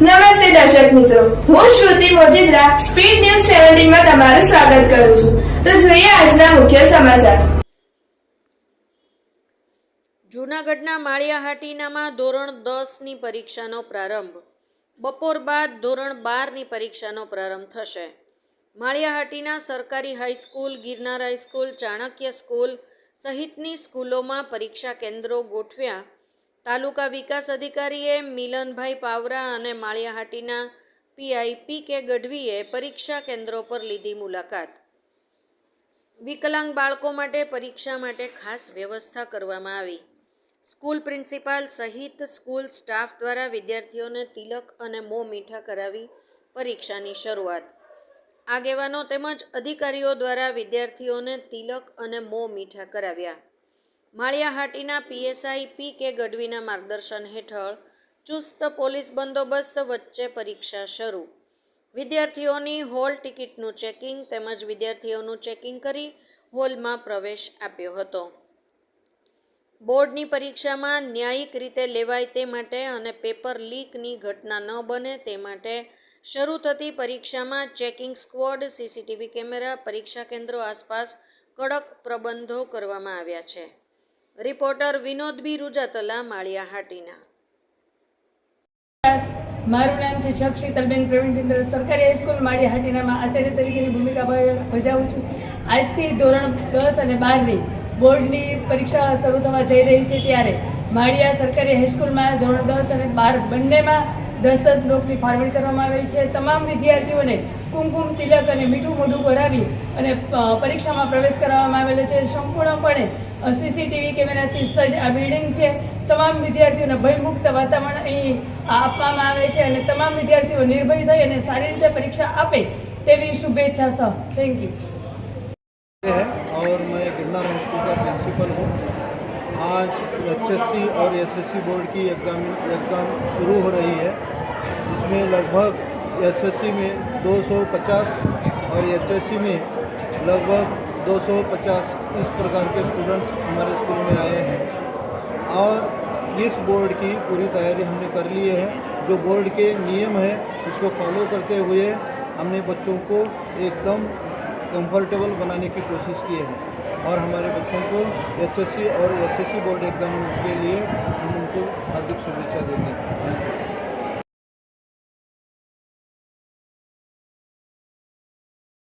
નમસ્તે દર્શક મિત્રો. હું શ્રુતિ મોજીદ્રા, સ્પીડ ન્યૂઝ સેવન્ટીનમાં તમારું સ્વાગત કરું છું. તો જોઈએ આજના મુખ્ય સમાચાર. જૂનાગઢના માળિયાહાટીનામાં ધોરણ દસની પરીક્ષાનો પ્રારંભ. બપોર બાદ ધોરણ બારની પરીક્ષાનો પ્રારંભ થશે. માળિયાહાટીના સરકારી high school, Girnar high school, Chanakya school સહિતની સ્કૂલોમાં પરીક્ષા કેન્દ્રો ગોઠવ્યા. તાલુકા વિકાસ અધિકારીએ મિલનભાઈ પાવરા અને માળિયાહાટીના પીઆઈ પી કે ગઢવીએ પરીક્ષા કેન્દ્રો પર લીધી મુલાકાત. વિકલાંગ બાળકો માટે પરીક્ષા માટે ખાસ વ્યવસ્થા કરવામાં આવી. સ્કૂલ પ્રિન્સિપાલ સહિત સ્કૂલ સ્ટાફ દ્વારા વિદ્યાર્થીઓને તિલક અને મોં મીઠા કરાવી પરીક્ષાની શરૂઆત. આગેવાનો તેમજ અધિકારીઓ દ્વારા વિદ્યાર્થીઓને તિલક અને મોં મીઠા કરાવ્યા. માળિયાહાટીના પીએસઆઈ પી કે ગઢવીના માર્ગદર્શન હેઠળ ચુસ્ત પોલીસ બંદોબસ્ત વચ્ચે પરીક્ષા શરૂ. વિદ્યાર્થીઓની હોલ ટિકિટનું ચેકિંગ તેમજ વિદ્યાર્થીઓનું ચેકિંગ કરી હોલમાં પ્રવેશ આપ્યો હતો. બોર્ડની પરીક્ષામાં ન્યાયિક રીતે લેવાય તે માટે અને પેપર લીકની ઘટના ન બને તે માટે શરૂ થતી પરીક્ષામાં ચેકિંગ સ્ક્વોડ, સીસીટીવી કેમેરા, પરીક્ષા કેન્દ્રો આસપાસ કડક પ્રબંધો કરવામાં આવ્યા છે. Reporter Vinod B Rujatala, Maliya Hatina. મારું નામ છે શક શીતલબેન પ્રવીણચંદ્ર સરકારી હાઈસ્કૂલ માળી હાટીનામાં આચાર્ય તરીકેની ભૂમિકા ભજાવું છું. આજથી ધોરણ દસ અને બારની બોર્ડની પરીક્ષા શરૂ થવા જઈ રહી છે ત્યારે માળિયા સરકારી હાઈસ્કૂલમાં ધોરણ દસ અને બાર બંનેમાં દસ દસ બ્લોકની ફાળવણી કરવામાં આવેલ છે તમામ વિદ્યાર્થીઓને કુમકુમ તિલક અને મીઠું મોઢું કરાવી અને અ, પરીક્ષામાં પ્રવેશ કરાવવામાં આવેલો છે સંપૂર્ણપણે સીસીટીવી કેમેરાથી સજ્જ આ બિલ્ડિંગ છે તમામ વિદ્યાર્થીઓને ભયમુક્ત વાતાવરણ અહીં આપવામાં આવે છે અને તમામ વિદ્યાર્થીઓ નિર્ભય થઈ અને સારી રીતે પરીક્ષા આપે તેવી શુભેચ્છા સહ થેન્ક યુ है और मैं गिरनार हाई स्कूल का प्रिंसिपल हूँ आज एचएससी और एसएससी बोर्ड की एग्ज़ाम, एग्ज़ाम शुरू हो रही है, जिसमें लगभग एसएससी में 250 और एचएससी में लगभग 250 इस प्रकार के स्टूडेंट्स हमारे स्कूल में आए हैं। और इस बोर्ड की पूरी तैयारी हमने कर ली है। जो बोर्ड के नियम है उसको फॉलो करते हुए हमने बच्चों को एकदम कंफर्टेबल बनाने की कोशिश की है। और हमारे बच्चों को एचएससी और एसएससी बोर्ड एग्जाम के लिए हम उनको हार्दिक शुभेच्छा देते हैं